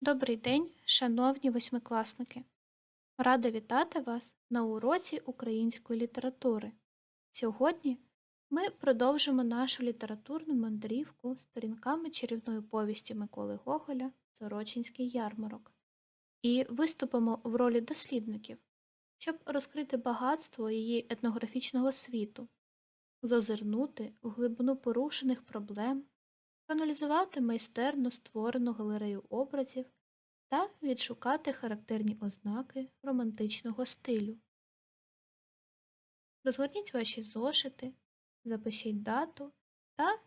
Добрий день, шановні восьмикласники! Рада вітати вас на уроці української літератури. Сьогодні ми продовжимо нашу літературну мандрівку сторінками чарівної повісті Миколи Гоголя Сорочинський ярмарок і виступимо в ролі дослідників, щоб розкрити багатство її етнографічного світу, зазирнути у глибину порушених проблем проаналізувати майстерно створену галерею образів та відшукати характерні ознаки романтичного стилю. Розгорніть ваші зошити, запишіть дату та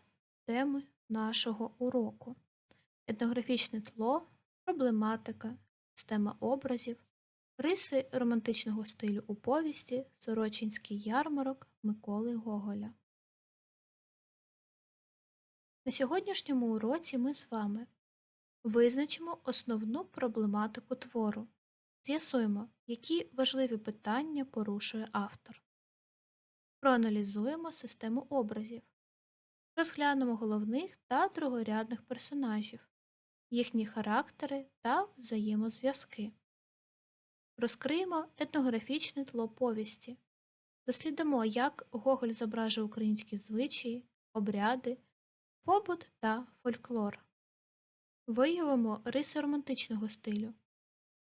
теми нашого уроку. Етнографічне тло, проблематика, система образів, риси романтичного стилю у повісті Сорочинський ярмарок Миколи Гоголя. На сьогоднішньому уроці ми з вами визначимо основну проблематику твору, з'ясуємо, які важливі питання порушує автор, проаналізуємо систему образів, розглянемо головних та другорядних персонажів, їхні характери та взаємозв'язки, розкриємо етнографічне тло повісті, дослідимо, як Гоголь зображує українські звичаї, обряди побут та фольклор. Виявимо риси романтичного стилю.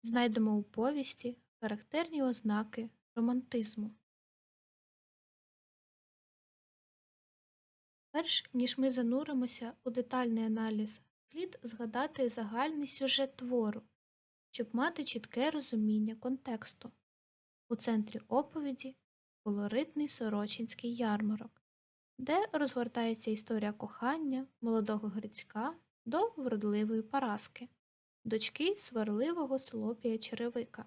Знайдемо у повісті характерні ознаки романтизму. Перш ніж ми зануримося у детальний аналіз, слід згадати загальний сюжет твору, щоб мати чітке розуміння контексту. У центрі оповіді колоритний Сорочинський ярмарок де розгортається історія кохання молодого Грицька до вродливої Параски, дочки сварливого Солопія Черевика.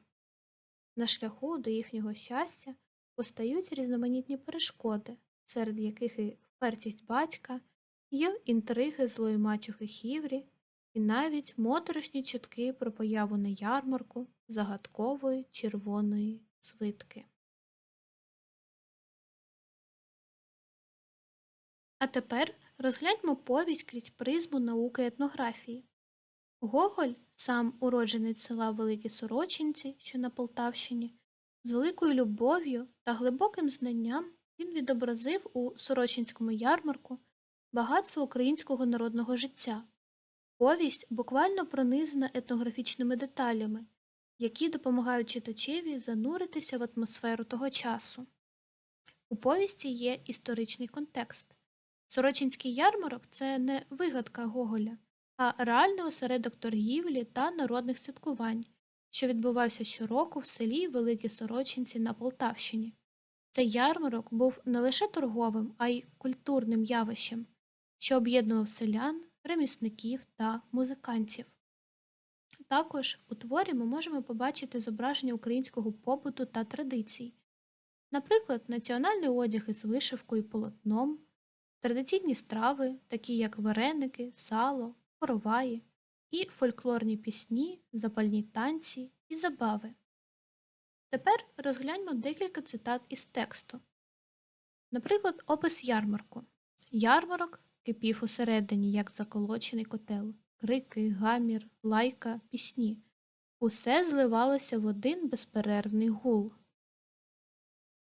На шляху до їхнього щастя постають різноманітні перешкоди, серед яких і впертість батька, є інтриги злої мачухи Хіврі, і навіть моторошні чутки про появу на ярмарку загадкової червоної свитки. А тепер розгляньмо повість крізь призму науки етнографії. Гоголь, сам уродженець села Великі Сорочинці, що на Полтавщині, з великою любов'ю та глибоким знанням він відобразив у Сорочинському ярмарку багатство українського народного життя. Повість буквально пронизана етнографічними деталями, які допомагають читачеві зануритися в атмосферу того часу. У повісті є історичний контекст. Сорочинський ярмарок це не вигадка Гоголя, а реальний осередок торгівлі та народних святкувань, що відбувався щороку в селі Великі Сорочинці на Полтавщині. Цей ярмарок був не лише торговим, а й культурним явищем, що об'єднував селян, ремісників та музикантів. Також у творі ми можемо побачити зображення українського побуту та традицій, наприклад, національний одяг із вишивкою і полотном. Традиційні страви, такі як вареники, сало, короваї, і фольклорні пісні, запальні танці і забави. Тепер розгляньмо декілька цитат із тексту. Наприклад, опис ярмарку. Ярмарок кипів усередині, як заколочений котел, крики, гамір, лайка, пісні. Усе зливалося в один безперервний гул.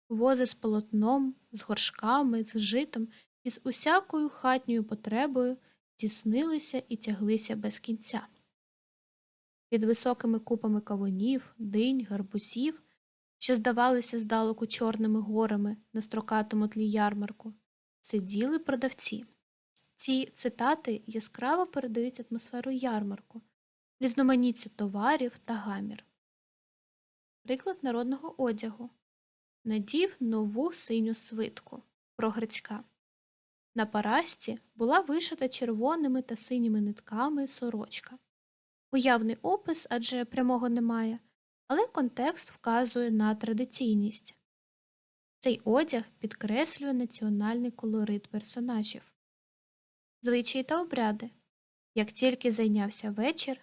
Вози з полотном, з горшками, з житом і з усякою хатньою потребою тіснилися і тяглися без кінця. Під високими купами кавунів, динь, гарбузів, що здавалися здалеку чорними горами на строкатому тлі ярмарку, сиділи продавці. Ці цитати яскраво передають атмосферу ярмарку, різноманіття товарів та гамір. Приклад народного одягу надів нову синю свитку про Грицька. На парасті була вишита червоними та синіми нитками сорочка. Уявний опис адже прямого немає, але контекст вказує на традиційність. Цей одяг підкреслює національний колорит персонажів. Звичаї та обряди. Як тільки зайнявся вечір,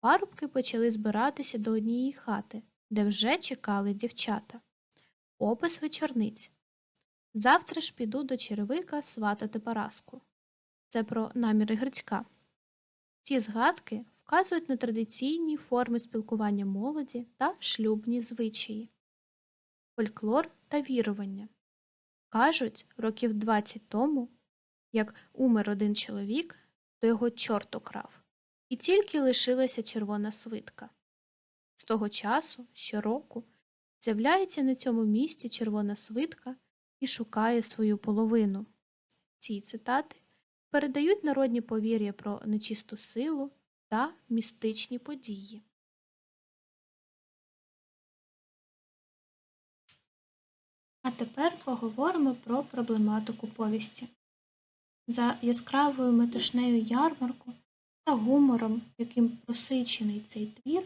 парубки почали збиратися до однієї хати, де вже чекали дівчата. Опис вечорниць. Завтра ж піду до черевика сватати Параску. Це про наміри Грицька. Ці згадки вказують на традиційні форми спілкування молоді та шлюбні звичаї, фольклор та вірування. Кажуть, років 20 тому, як умер один чоловік, то його чорт украв, і тільки лишилася червона свитка. З того часу, щороку, з'являється на цьому місці червона свитка і шукає свою половину. Ці цитати передають народні повір'я про нечисту силу та містичні події. А тепер поговоримо про проблематику повісті. За яскравою метушнею ярмарку та гумором, яким просичений цей твір,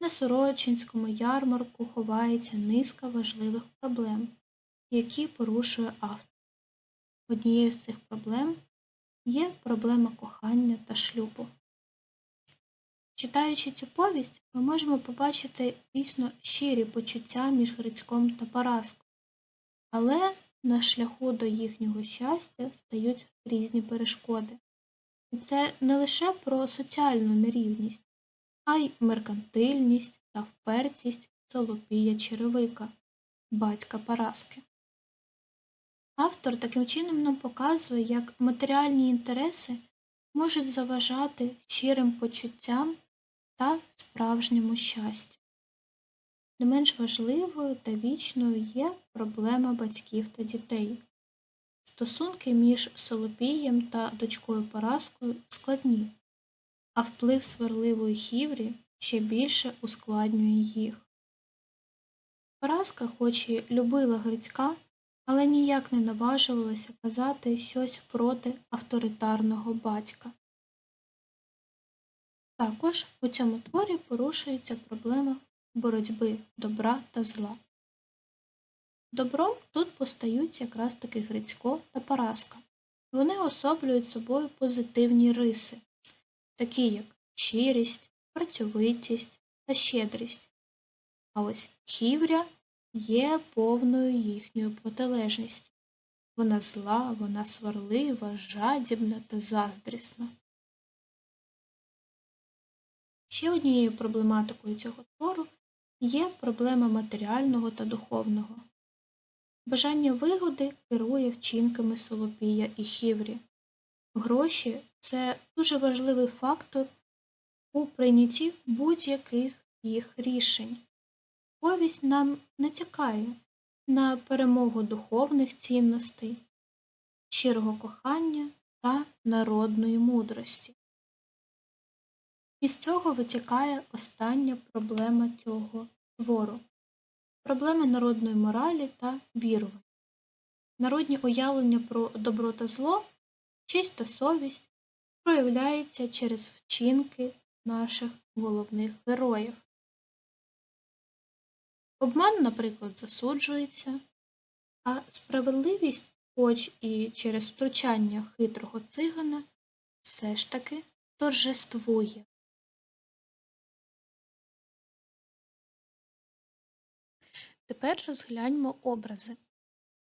на Сорочинському ярмарку ховається низка важливих проблем, які порушує автор. Однією з цих проблем є проблема кохання та шлюбу. Читаючи цю повість, ми можемо побачити дійсно щирі почуття між Грицьком та Параскою, але на шляху до їхнього щастя стають різні перешкоди. І це не лише про соціальну нерівність, а й меркантильність та впертість Солопія Черевика, батька Параски. Автор таким чином нам показує, як матеріальні інтереси можуть заважати щирим почуттям та справжньому щастю. Не менш важливою та вічною є проблема батьків та дітей. Стосунки між Солопієм та дочкою Параскою складні, а вплив сварливої хіврі ще більше ускладнює їх. Параска, хоч і любила Грицька, але ніяк не наважувалася казати щось проти авторитарного батька. Також у цьому творі порушується проблема боротьби добра та зла. Добром тут постають якраз таки Грицько та Параска. Вони особлюють собою позитивні риси, такі як щирість, працьовитість та щедрість. А ось хівря є повною їхньою протилежністю. Вона зла, вона сварлива, жадібна та заздрісна. Ще однією проблематикою цього твору є проблема матеріального та духовного. Бажання вигоди керує вчинками Солопія і Хіврі. Гроші це дуже важливий фактор у прийнятті будь-яких їх рішень. Повість нам натякає на перемогу духовних цінностей, щирого кохання та народної мудрості. Із цього витікає остання проблема цього твору проблема народної моралі та вірування. Народні уявлення про добро та зло, честь та совість проявляються через вчинки наших головних героїв. Обман, наприклад, засуджується, а справедливість, хоч і через втручання хитрого цигана, все ж таки торжествує. Тепер розгляньмо образи.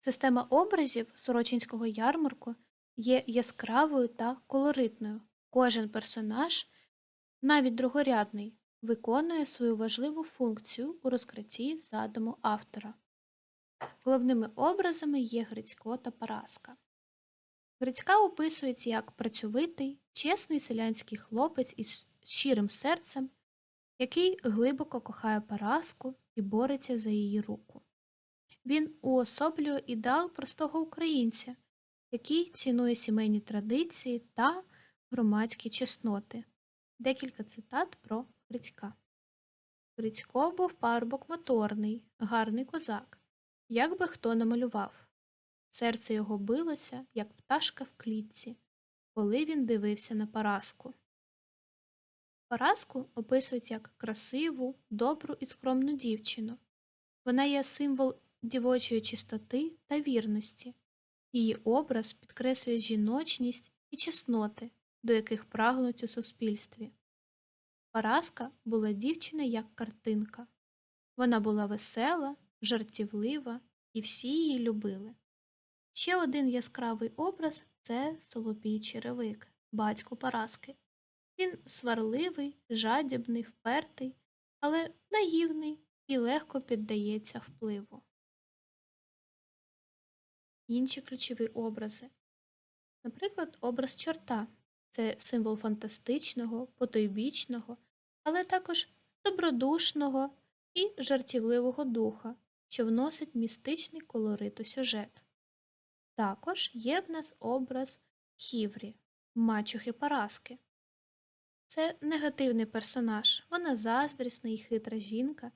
Система образів Сорочинського ярмарку є яскравою та колоритною. Кожен персонаж, навіть другорядний, виконує свою важливу функцію у розкритті задуму автора. Головними образами є Грицько та Параска. Грицька описується як працьовитий, чесний селянський хлопець із щирим серцем, який глибоко кохає Параску і бореться за її руку. Він уособлює ідеал простого українця, який цінує сімейні традиції та громадські чесноти. Декілька цитат про Грицька. Грицько був парубок моторний, гарний козак, як би хто намалював. Серце його билося, як пташка в клітці, коли він дивився на Параску. Параску описують як красиву, добру і скромну дівчину. Вона є символ дівочої чистоти та вірності. Її образ підкреслює жіночність і чесноти, до яких прагнуть у суспільстві. Параска була дівчина як картинка. Вона була весела, жартівлива, і всі її любили. Ще один яскравий образ це Солопій Черевик, батько Параски. Він сварливий, жадібний, впертий, але наївний і легко піддається впливу. Інші ключові образи. Наприклад, образ чорта це символ фантастичного, потойбічного, але також добродушного і жартівливого духа, що вносить містичний колорит у сюжет. Також є в нас образ Хіврі, мачухи Параски. Це негативний персонаж, вона заздрісна і хитра жінка,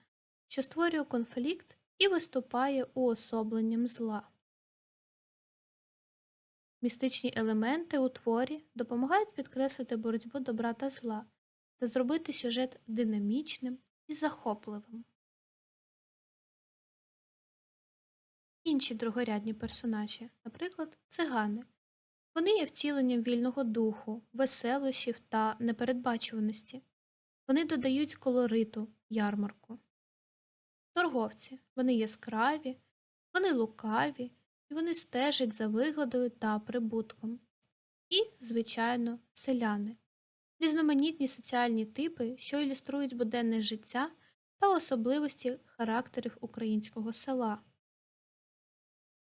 що створює конфлікт і виступає уособленням зла. Містичні елементи у творі допомагають підкреслити боротьбу добра та зла та зробити сюжет динамічним і захопливим. Інші другорядні персонажі, наприклад, цигани. Вони є втіленням вільного духу, веселощів та непередбачуваності. Вони додають колориту ярмарку. Торговці вони яскраві, вони лукаві вони стежать за вигодою та прибутком. І, звичайно, селяни різноманітні соціальні типи, що ілюструють буденне життя та особливості характерів українського села.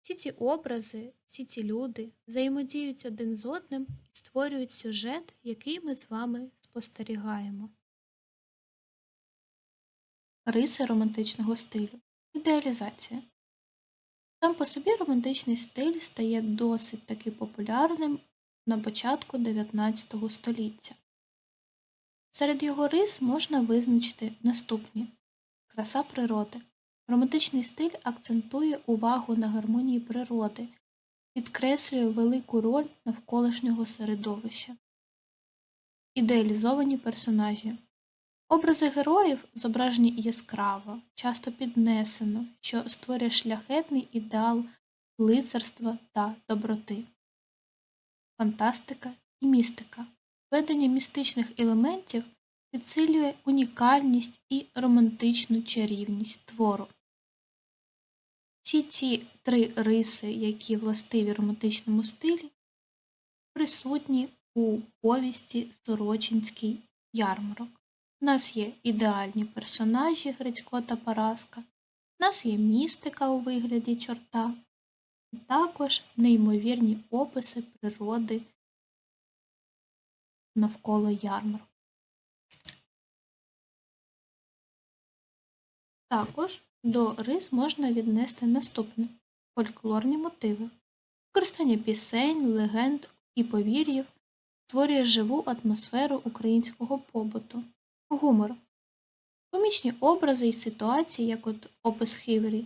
Всі ці образи, всі ці люди взаємодіють один з одним і створюють сюжет, який ми з вами спостерігаємо. Риси романтичного стилю. Ідеалізація. Сам по собі романтичний стиль стає досить таки популярним на початку 19 століття. Серед його рис можна визначити наступні краса природи. Романтичний стиль акцентує увагу на гармонії природи, підкреслює велику роль навколишнього середовища. Ідеалізовані персонажі. Образи героїв зображені яскраво, часто піднесено, що створює шляхетний ідеал лицарства та доброти. Фантастика і містика. Введення містичних елементів підсилює унікальність і романтичну чарівність твору. Всі ці три риси, які властиві романтичному стилі, присутні у повісті Сорочинський ярмарок. У нас є ідеальні персонажі Грицько та Параска, у нас є містика у вигляді чорта, також неймовірні описи природи навколо ярмарку. Також до рис можна віднести наступне фольклорні мотиви. Використання пісень, легенд і повір'їв створює живу атмосферу українського побуту, гумор, комічні образи і ситуації, як от опис Хівері,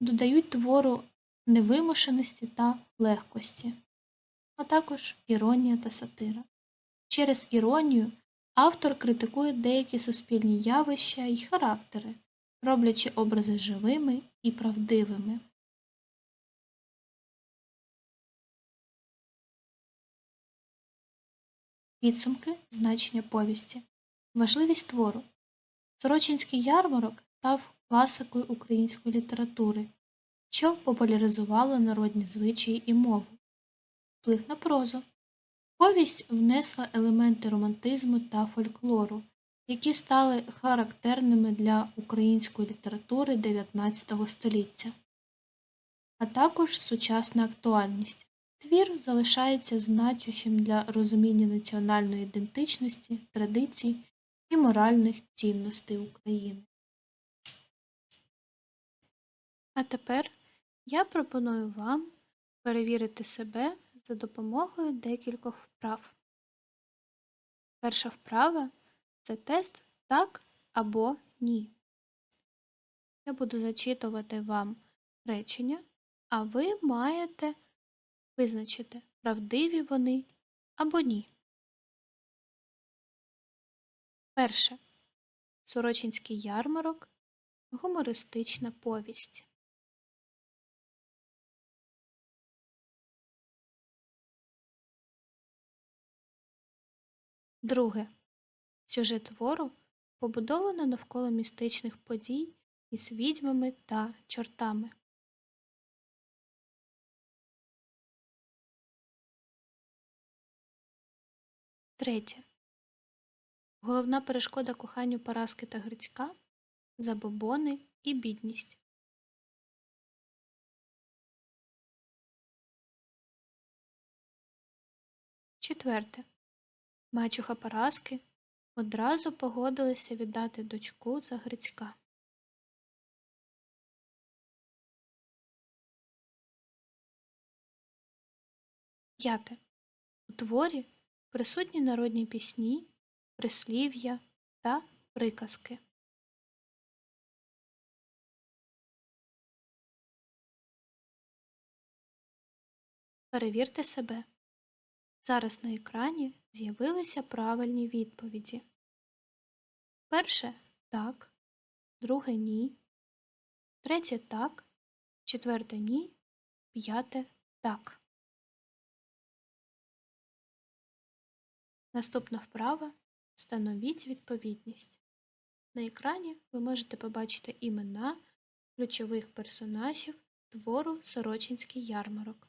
додають твору невимушеності та легкості, а також іронія та сатира. Через іронію автор критикує деякі суспільні явища і характери, роблячи образи живими і правдивими. Підсумки значення повісті. Важливість твору. Сорочинський ярмарок став класикою української літератури, що популяризувало народні звичаї і мову. Вплив на прозу. Повість внесла елементи романтизму та фольклору, які стали характерними для української літератури XIX століття, а також сучасна актуальність. Твір залишається значущим для розуміння національної ідентичності, традицій і моральних цінностей України. А тепер я пропоную вам перевірити себе за допомогою декількох вправ. Перша вправа це тест так або ні. Я буду зачитувати вам речення, а ви маєте визначити, правдиві вони або ні. Перше. Сорочинський ярмарок. Гумористична повість. Друге. Сюжет твору побудовано навколо містичних подій із відьмами та чортами. Третє. Головна перешкода коханню Параски та Грицька забобони і бідність. Четверте. Мачуха Параски одразу погодилася віддати дочку за Грицька. П'яте. У творі присутні народні пісні, прислів'я та приказки. Перевірте себе. Зараз на екрані з'явилися правильні відповіді. Перше так, друге ні, третє так, четверте ні, п'яте так. Наступна вправа Встановіть відповідність. На екрані ви можете побачити імена ключових персонажів твору Сорочинський ярмарок.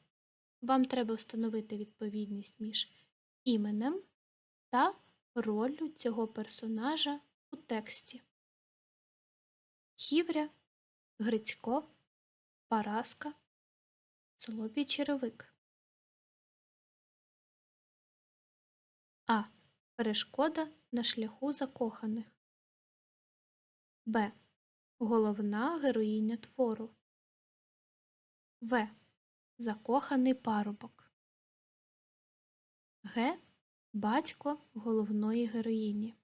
Вам треба встановити відповідність між іменем та роллю цього персонажа у тексті. Хівря, Грицько, Параска, Солопій черевик. А. Перешкода на шляху закоханих. Б. Головна героїня твору. В. Закоханий парубок. Г. Батько головної героїні.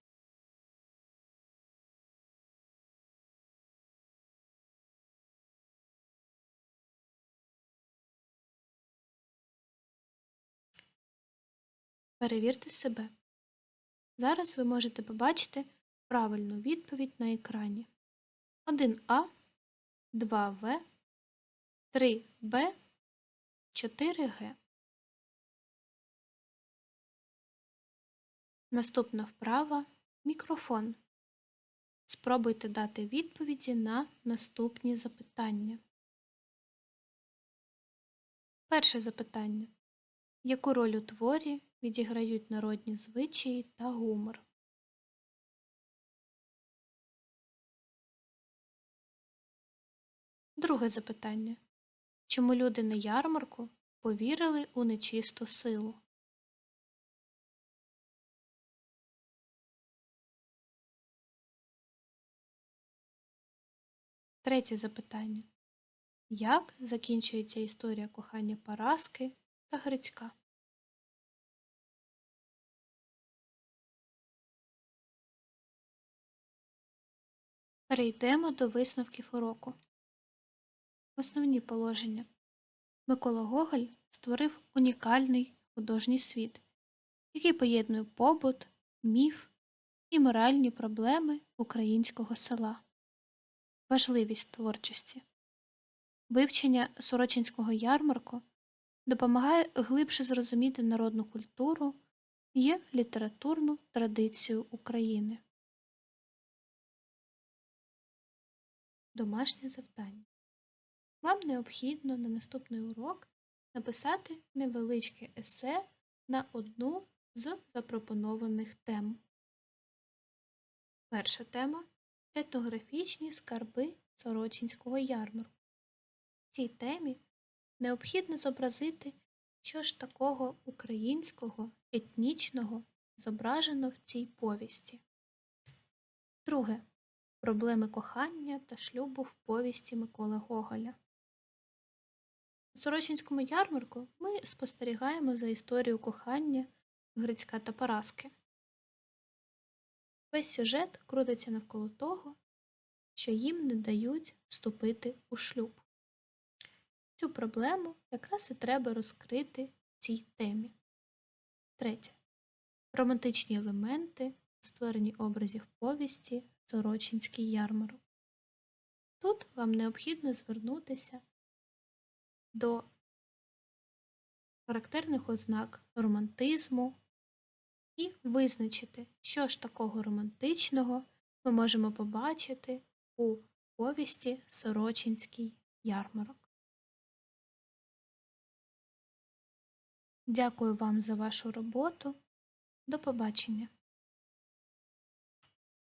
Перевірте себе. Зараз ви можете побачити правильну відповідь на екрані. 1А, 2В, 3Б, 4Г. Наступна вправа мікрофон. Спробуйте дати відповіді на наступні запитання. Перше запитання. Яку роль у творі відіграють народні звичаї та гумор? Друге запитання. Чому люди на ярмарку повірили у нечисту силу? Третє запитання. Як закінчується історія кохання Параски та Грицька? Перейдемо до висновків уроку. Основні положення. Микола Гоголь створив унікальний художній світ, який поєднує побут, міф і моральні проблеми українського села. Важливість творчості. Вивчення Сорочинського ярмарку допомагає глибше зрозуміти народну культуру і літературну традицію України. Домашнє завдання. Вам необхідно на наступний урок написати невеличке есе на одну з запропонованих тем. Перша тема етнографічні скарби Сорочинського ярмарку. В цій темі необхідно зобразити, що ж такого українського, етнічного зображено в цій повісті. Друге. Проблеми кохання та шлюбу в повісті Миколи Гоголя. У Сорочинському ярмарку ми спостерігаємо за історією кохання Грицька та Параски. Весь сюжет крутиться навколо того, що їм не дають вступити у шлюб. Цю проблему якраз і треба розкрити в цій темі. Третє. Романтичні елементи у створенні образів повісті Сорочинський ярмарок. Тут вам необхідно звернутися до характерних ознак романтизму і визначити, що ж такого романтичного ми можемо побачити у повісті Сорочинський ярмарок. Дякую вам за вашу роботу. До побачення!